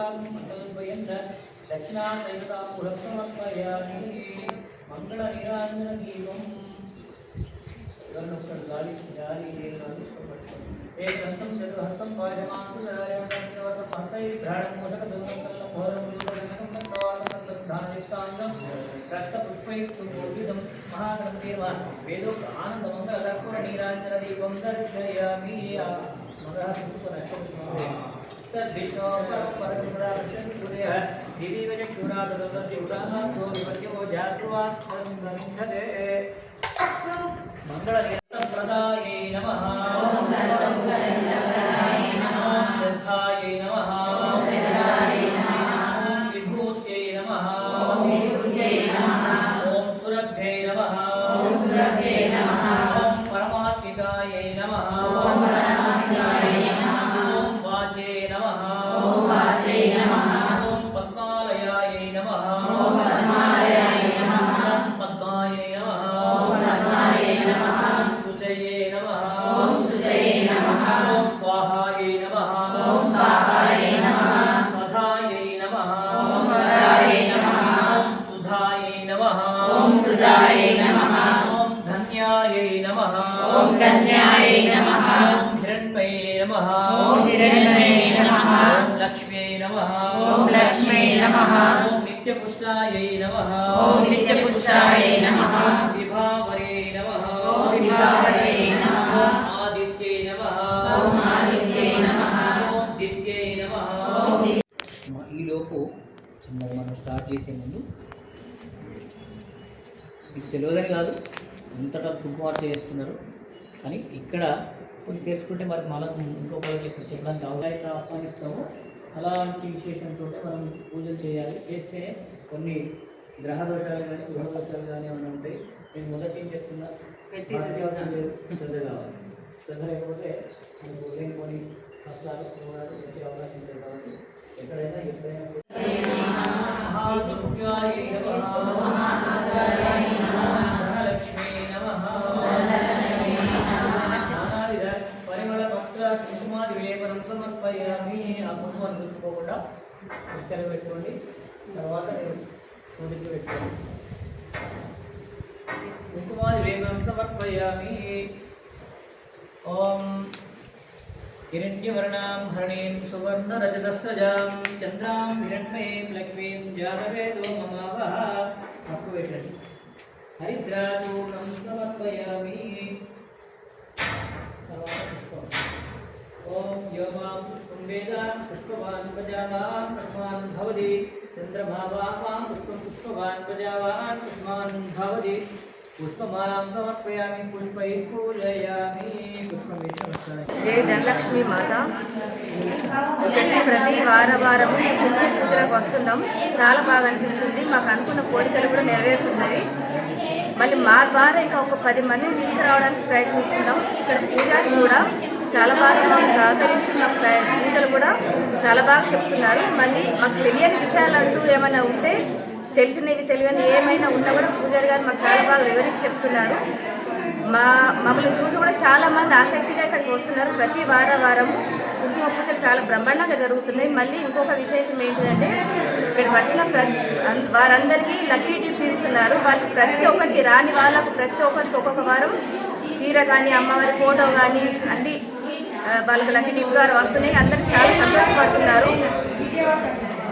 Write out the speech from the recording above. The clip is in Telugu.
మంగళద్వయం దక్షిణాదైవతా పురస్సమర్పయామి మంగళ నిరాంజన గాలి గాలి ఏ గ్రంథం చతుర్హస్తం పాయమాంసు హస్తై ఘ్రాణం మోదక దూరం కల్ల మోదం రక్తపుష్పైస్తు పూజితం మహాగ్రంథేవ వేదోక్త ఆనందమంగళ కర్పూర నీరాంజన దీపం దర్శయామి మగ తద్విష్ణో పరపరపురాక్షూర్య దివివజక్షురాదో విపత్యో జాతృవాస్తంగమింధతే మంగళ ప్రదాయే నమః. శ్రద్ధాయే నమః ఓం విభూత్యై నమః. ఓం సురభ్యై నమః. ఓం పరమాత్మికాయై నమః. ఓం వాచే ధన్యాయై నమః ఓం ధన్యాయ నమః ఓం హిరణ్మయే నమః ఓం హిరణ్మయే నమః ఓం లక్ష్మ్యై నమః ఓం లక్ష్మీ నమః ఓం నిత్యపుష్టాయై నమః ఓం నిత్యపుష్టాయ నమః విభావరే నమః ఓం విభావరే నమః ఆదిత్యై నమః ఓం ఆదిత్యే నమః ఓం దిత్యై నమః ఈలోపు చిన్నగా మనం స్టార్ట్ చేసే ముందు మీకు తెలియదని కాదు అంతటా కుంకుమార్చ చేస్తున్నారు. కానీ ఇక్కడ కొంచెం తెలుసుకుంటే మరి మనం ఇంకొకరికి ఇప్పుడు చెప్పడానికి అవగాహన ఆహ్వానిస్తాము. అలాంటి విశేషంతో మనం పూజలు చేయాలి. చేస్తేనే కొన్ని గ్రహ దోషాలు కానీ గృహ దోషాలు కానీ ఏమైనా ఉంటాయి. నేను మొదటి నుంచి చెప్తున్నా? శ్రద్ధ కావాలి. శ్రద్ధ లేకపోతే మనకు లేనిపోని కష్టాలు రోగాలు వచ్చే అవకాశం ఉంటుంది కాబట్టి ఎక్కడైనా ఎప్పుడైనా మహాదుర్గాయ నమః ధనలక్ష్మీ నమః నానావిధ పరిమళ పత్ర కుంకుమాది విలేపనం సమర్పయామి ఆ కుంకుమాన్ని చూసుకోకుండా ఇక్కడ పెట్టుకోండి తర్వాత నేను పూజకి పెట్టుకోండి కుంకుమాది విలేపనం సమర్పయామి ఓం हिरण्यवर्णां हरणीं सुवर्णरजतस्रजां चन्द्रां हिरण्मयीं लक्ष्मीं जातवेदो ममावः अप्वेषति हरिद्रापूर्णं समर्पयामि पुष्पं वेद पुष्पवान् प्रजावान् पुष्पान् भवति चन्द्रमा वा मां पुष्पं पुष्पवान् प्रजावान् पुष्पान् भवति पुष्पमालां समर्पयामि पुष्पैः पूजयामि पुष्पं विष्णुस्थाने జై ధనలక్ష్మి మాత ఇక్కడ ప్రతి వార వారం పూజలకు వస్తున్నాం చాలా బాగా అనిపిస్తుంది మాకు అనుకున్న కోరికలు కూడా నెరవేరుతున్నాయి మళ్ళీ మా ద్వారా ఇంకా ఒక పది మందిని తీసుకురావడానికి ప్రయత్నిస్తున్నాం ఇక్కడ పూజారి కూడా చాలా బాగా మాకు సహకరించి మాకు పూజలు కూడా చాలా బాగా చెప్తున్నారు. మళ్ళీ మాకు తెలియని విషయాలు అంటూ ఏమైనా ఉంటే తెలిసినవి తెలియని ఏమైనా ఉన్నా కూడా పూజారి గారు మాకు చాలా బాగా వివరించి చెప్తున్నారు. మా మమ్మల్ని చూసి కూడా చాలా మంది ఆసక్తిగా ఇక్కడికి వస్తున్నారు. ప్రతి వార వారము కుంకుమ పూజలు చాలా బ్రహ్మాండంగా జరుగుతున్నాయి. మళ్ళీ ఇంకొక విశేషం ఏంటంటే ఇక్కడ వచ్చిన వారందరికీ లక్కీ టిప్ ఇస్తున్నారు. వాళ్ళు ప్రతి ఒక్కరికి రాని వాళ్ళకు ప్రతి ఒక్కరికి ఒక్కొక్క వారం చీర కానీ అమ్మవారి ఫోటో కానీ అన్నీ వాళ్ళకి లక్కీ టిప్ ద్వారా వస్తున్నాయి. అందరికి చాలా సంతోషపడుతున్నారు.